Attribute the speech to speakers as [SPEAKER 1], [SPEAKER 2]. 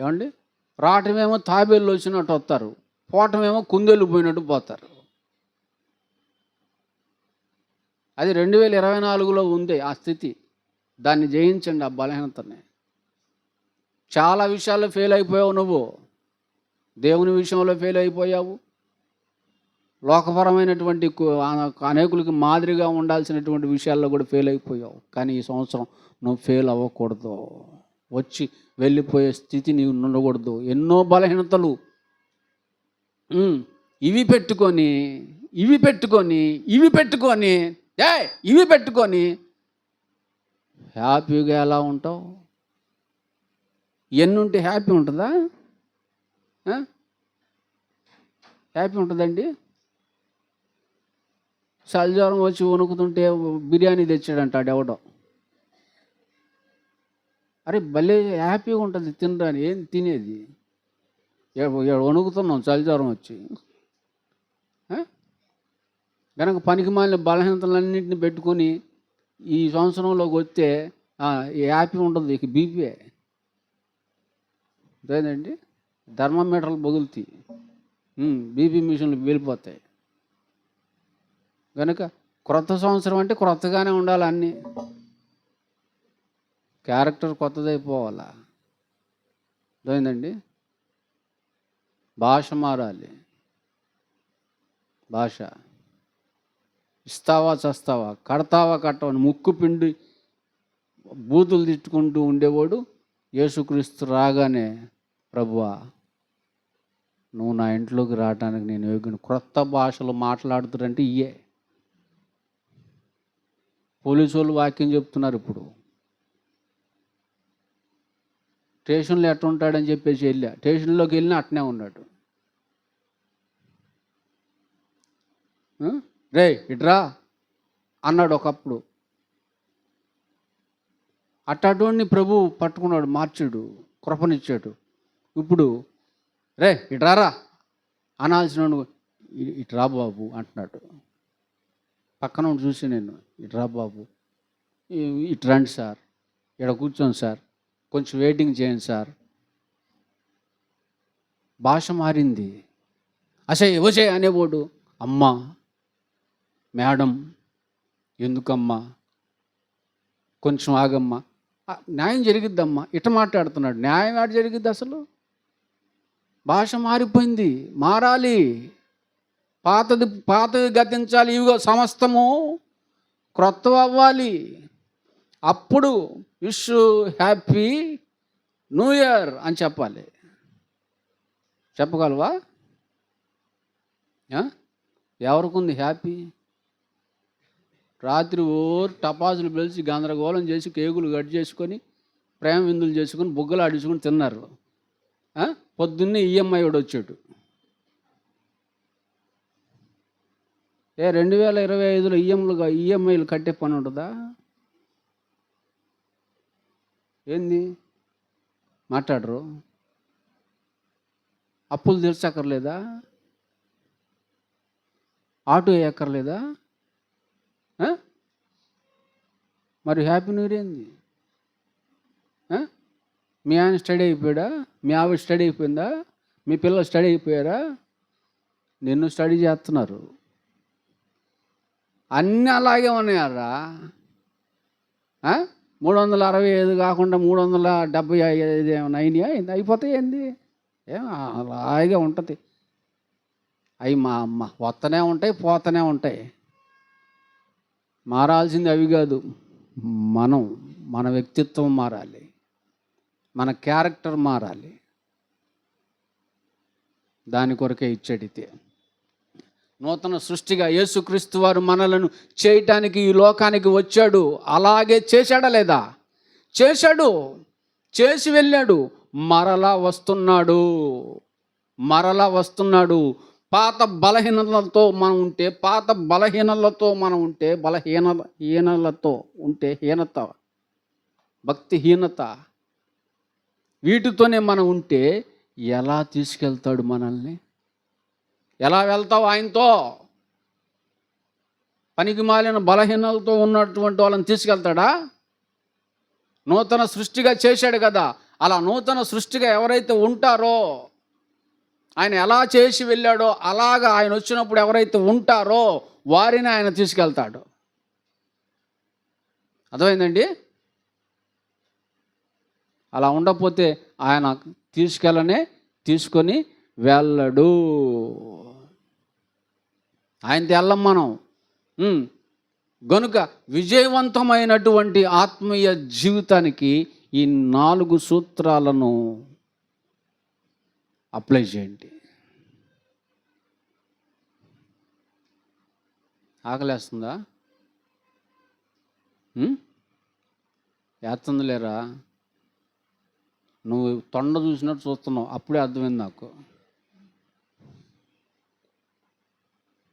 [SPEAKER 1] ఏమండి? రావటమేమో తాబేళ్ళు వచ్చినట్టు వస్తారు. పోవటమేమో కుందేళ్ళు పోయినట్టు పోతారు. అది రెండు వేల ఇరవై నాలుగులో ఉంది ఆ స్థితి. దాన్ని జయించండి ఆ బలహీనతని. చాలా విషయాల్లో ఫెయిల్ అయిపోయావు నువ్వు. దేవుని విషయంలో ఫెయిల్ అయిపోయావు. లోకపరమైనటువంటి అనేకులకి మాదిరిగా ఉండాల్సినటువంటి విషయాల్లో కూడా ఫెయిల్ అయిపోయావు. కానీ ఈ సంవత్సరం నువ్వు ఫెయిల్ అవ్వకూడదు. వచ్చి వెళ్ళిపోయే స్థితి నీవు ఉండకూడదు. ఎన్నో బలహీనతలు. ఇవి పెట్టుకొని ఇవి పెట్టుకొని ఇవి పెట్టుకొని ఏ ఇవి పెట్టుకొని హ్యాపీగా ఎలా ఉంటావు? ఎన్ని ఉంటే హ్యాపీ ఉంటుందా? హ్యాపీ ఉంటుందండి. చలిజ్వరం వచ్చి వణుకుతుంటే బిర్యానీ తెచ్చాడంటాడు ఎవడో. అరే భలే హ్యాపీగా ఉంటుంది తినడానికి. ఏం తినేది? వణుకుతున్నాం చలిజ్వరం వచ్చి. కనుక పనికి మాలిన బలహీనతలన్నింటిని పెట్టుకొని ఈ సంవత్సరంలోకి వస్తే హ్యాపీ ఉంటుంది ఇక బీపీఏ అదేనండి థర్మామీటర్లు బగులుతాయి. బీపీ మిషన్లు వెళ్ళిపోతాయి. కనుక క్రొత్త సంవత్సరం అంటే క్రొత్తగానే ఉండాలి అన్నీ. క్యారెక్టర్ కొత్తదైపోవాలా? అర్థమైందండి? భాష మారాలి. భాష. ఇస్తావా చస్తావా? కడతావా కట్టవని ముక్కు పిండి బూతులు తిట్టుకుంటూ ఉండేవాడు యేసుక్రీస్తు రాగానే ప్రభువా నువ్వు నా ఇంట్లోకి రావడానికి నేను యోగ్యుని. క్రొత్త భాషలు మాట్లాడుతురంటే ఇయే పోలీసు వాళ్ళు వాక్యం చెప్తున్నారు ఇప్పుడు. స్టేషన్లో ఎట్లా ఉంటాడని చెప్పేసి వెళ్ళా. స్టేషన్లోకి వెళ్ళినా అట్నే ఉన్నాడు. రే ఇట్రా అన్నాడు ఒకప్పుడు. అట్టటువంటి ప్రభు పట్టుకున్నాడు మార్చాడు కృపనిచ్చాడు. ఇప్పుడు రే ఇట్రారా? అనాల్సిన ఇట్రా బాబు అంటున్నాడు. పక్కన చూసి నేను ఇట్రా బాబు "ఇ- ఇటు రండి సార్ ఇక్కడ కూర్చోండి సార్. కొంచెం వెయిటింగ్ చేయండి సార్ భాష మారింది. అసే ఇవచే అనేవాడు అమ్మ మేడం ఎందుకమ్మా? కొంచెం ఆగమ్మా. న్యాయం జరిగిద్దమ్మా. ఇట మాట్లాడుతున్నాడు. న్యాయం ఆడ జరిగిద్ది అసలు? భాష మారిపోయింది. మారాలి. పాతది పాతది గతించాలి. ఇవిగో సమస్తము క్రొత్త అవ్వాలి అప్పుడు విష్ హ్యాపీ న్యూ ఇయర్ అని చెప్పాలి. చెప్పగలవా? ఎవరికి హ్యాపీ? రాత్రి ఓ టపాసులు పిలిచి గందరగోళం చేసి కేకులు కట్ చేసుకొని ప్రేమ విందులు చేసుకొని బుగ్గలు ఆడించుకొని తిన్నారు. పొద్దున్నే ఈఎంఐ వాడు వచ్చాడు. ఏ రెండు వేల ఇరవై ఐదులో ఈఎంలుగా ఈఎంఐలు కట్టే పని ఉంటుందా? ఏంది? మాట్లాడరు. అప్పులు తీర్చక్కర్లేదా? ఆటో వేయక్కర్లేదా? మరి హ్యాపీ న్యూ ఇయర్ ఏంది? మీ ఆయన స్టడీ అయిపోయాడా? మీ ఆవిడ స్టడీ అయిపోయిందా? మీ పిల్లలు స్టడీ అయిపోయారా? నిన్ను స్టడీ చేస్తున్నారు. అన్నీ అలాగే ఉన్నాయారా. మూడు వందల అరవై ఐదు కాకుండా మూడు వందల డెబ్బై ఐదు ఏమైనా అయినాయా ఏంది? అయిపోతాయి ఏంది? ఏం అలాగే ఉంటుంది. అవి మా అమ్మ వస్తూనే ఉంటాయి పోతూనే ఉంటాయి. మారాల్సింది అవి కాదు మనం మన వ్యక్తిత్వం మారాలి. మన క్యారెక్టర్ మారాలి. దాని కొరకే ఇచ్చడితే నూతన సృష్టిగా యేసుక్రీస్తు వారు మనలను చేయటానికి ఈ లోకానికి వచ్చాడు. అలాగే చేశాడా లేదా? చేశాడు. చేసి వెళ్ళాడు. మరలా వస్తున్నాడు. మరలా వస్తున్నాడు. పాత బలహీనలతో మనం ఉంటే పాత బలహీనలతో మనం ఉంటే బలహీన హీనలతో ఉంటే హీనత భక్తిహీనత వీటితోనే మనం ఉంటే ఎలా తీసుకెళ్తాడు మనల్ని? ఎలా వెళ్తావు ఆయనతో? పనికి మాలిన బలహీనలతో ఉన్నటువంటి వాళ్ళని తీసుకెళ్తాడా? నూతన సృష్టిగా చేశాడు కదా. అలా నూతన సృష్టిగా ఎవరైతే ఉంటారో ఆయన ఎలా చేసి వెళ్ళాడో అలాగా ఆయన వచ్చినప్పుడు ఎవరైతే ఉంటారో వారిని ఆయన తీసుకెళ్తాడు. అర్థమైందండి? అలా ఉండకపోతే ఆయన తీసుకెళ్ళనే తీసుకొని వెళ్ళడు. ఆయన తెల్లం మనం. గనుక విజయవంతమైనటువంటి ఆత్మీయ జీవితానికి ఈ నాలుగు సూత్రాలను అప్లై చేయండి. ఆకలేస్తుందా? వేస్తుంది లేరా నువ్వు తొండ చూసినట్టు చూస్తున్నావు. అప్పుడే అర్థమైంది నాకు.